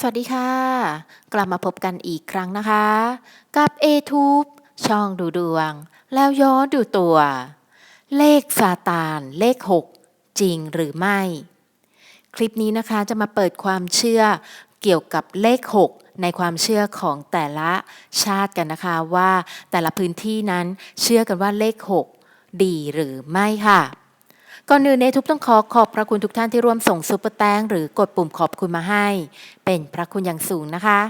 สวัสดีค่ะ กลับมาพบกันอีกครั้งนะคะ กับ a t u b e ช่องดูดวง แล้วย้อนดูตัว เลขซาตาน เลข 6 จริงหรือไม่ คลิปนี้นะคะจะมาเปิดความเชื่อเกี่ยวกับเลข 6 ในความเชื่อของแต่ละชาติกันนะคะว่าแต่ละพื้นที่นั้นเชื่อกันว่าเลข 6 ดีหรือไม่ค่ะ ก่อนอื่นในทุกต้องขอขอบพระคุณทุกท่านที่ร่วมส่งซุปเปอร์แตงหรือกดปุ่มขอบคุณมาให้ เป็นพระคุณอย่างสูงนะคะ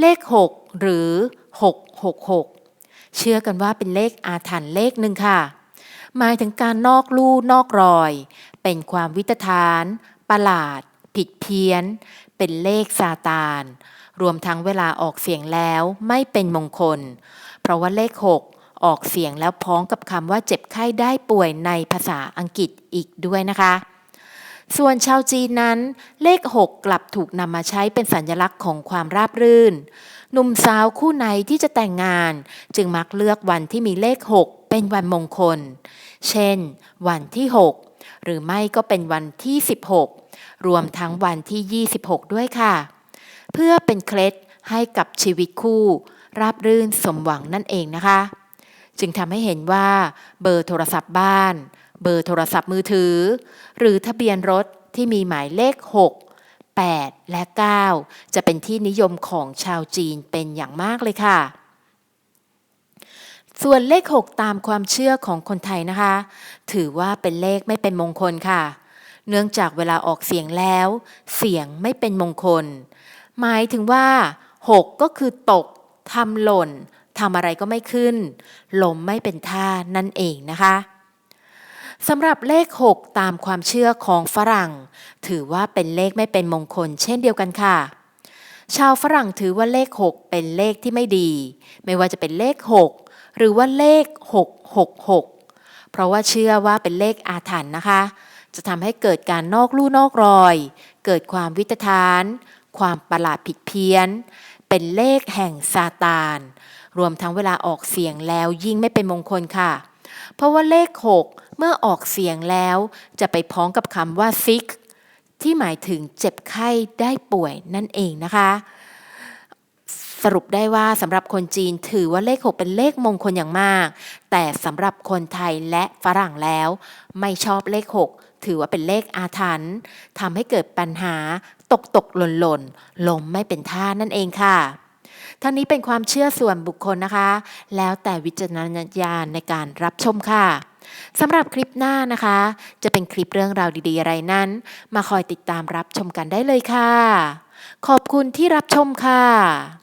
เลข 6 หรือ 666 เชื่อกันว่าเป็นเลขอาถรรพ์เลขหนึ่งค่ะ หมายถึงการนอกลู่นอกรอย เป็นความวิตฐาน ประหลาด ผิดเพี้ยน เป็นเลขซาตาน รวมทั้งเวลาออกเสียงแล้วไม่เป็นมงคล เพราะว่าเลข 6 ออกเสียงแล้วพ้องกับคำว่าเจ็บไข้ได้ป่วยในภาษาอังกฤษอีกด้วยนะคะ ส่วนชาวจีนนั้น เลข 6 กลับถูกนำมาใช้เป็นสัญลักษณ์ของความราบรื่น หนุ่มสาวคู่ไหนที่จะแต่งงาน จึงมักเลือกวันที่มีเลข 6 เป็นวันมงคล เช่น วันที่ 6 หรือไม่ก็เป็นวันที่ 16 รวมทั้งวันที่ 26 ด้วยค่ะ เพื่อเป็นเคล็ดให้กับชีวิตคู่ ราบรื่นสมหวังนั่นเองนะคะ จึงทำให้เห็นว่าเบอร์โทรศัพท์บ้าน เบอร์โทรศัพท์มือถือ หรือทะเบียนรถที่มีหมายเลข 6 8 และ 9 จะเป็นที่นิยมของชาวจีนเป็นอย่างมากเลยค่ะ ส่วนเลข 6 ตามความเชื่อของคนไทยนะคะ ถือว่าเป็นเลขไม่เป็นมงคลค่ะ เนื่องจากเวลาออกเสียงแล้ว เสียงไม่เป็นมงคล หมายถึงว่า 6 ก็คือตกทำหล่น ทำอะไรก็ไม่ขึ้น ลมไม่เป็นท่านั่นเองนะคะสำหรับเลข 6 ตามความเชื่อของฝรั่ง ถือว่าเป็นเลขไม่เป็นมงคล เช่นเดียวกันค่ะ ชาวฝรั่งถือว่าเลข 6 เป็นเลขที่ไม่ดี ไม่ว่าจะเป็นเลข 6 หรือว่าเลข 666 เพราะว่าเชื่อว่าเป็นเลขอาถรรพ์นะคะ จะทำให้เกิดการนอกลู่นอกรอย เกิดความวิตฐาน ความประหลาดผิดเพี้ยน เป็นเลขแห่งซาตาน รวมทั้งเวลาออกเสียงแล้วยิ่งไม่เป็นมงคลค่ะ เพราะว่าเลข 6 เมื่อออกเสียงแล้วจะไปพ้องกับคำว่าซิกที่หมายถึงเจ็บไข้ได้ป่วยนั่นเองนะคะ สรุปได้ว่าสำหรับคนจีนถือว่าเลข 6 เป็นเลขมงคลอย่างมาก แต่สำหรับคนไทยและฝรั่งแล้ว ไม่ชอบเลข 6 ถือว่าเป็นเลขอาถรรพ์ทำให้เกิดปัญหาตกตกหล่นหล่นลมไม่เป็นท่านั่นเองค่ะ ทั้งนี้เป็นความเชื่อส่วนบุคคลนะคะ แล้วแต่วิจารณญาณในการรับชมค่ะสำหรับคลิปหน้านะคะ จะเป็นคลิปเรื่องราวดีๆ อะไรนั้น มาคอยติดตามรับชมกันได้เลยค่ะ ขอบคุณที่รับชมค่ะ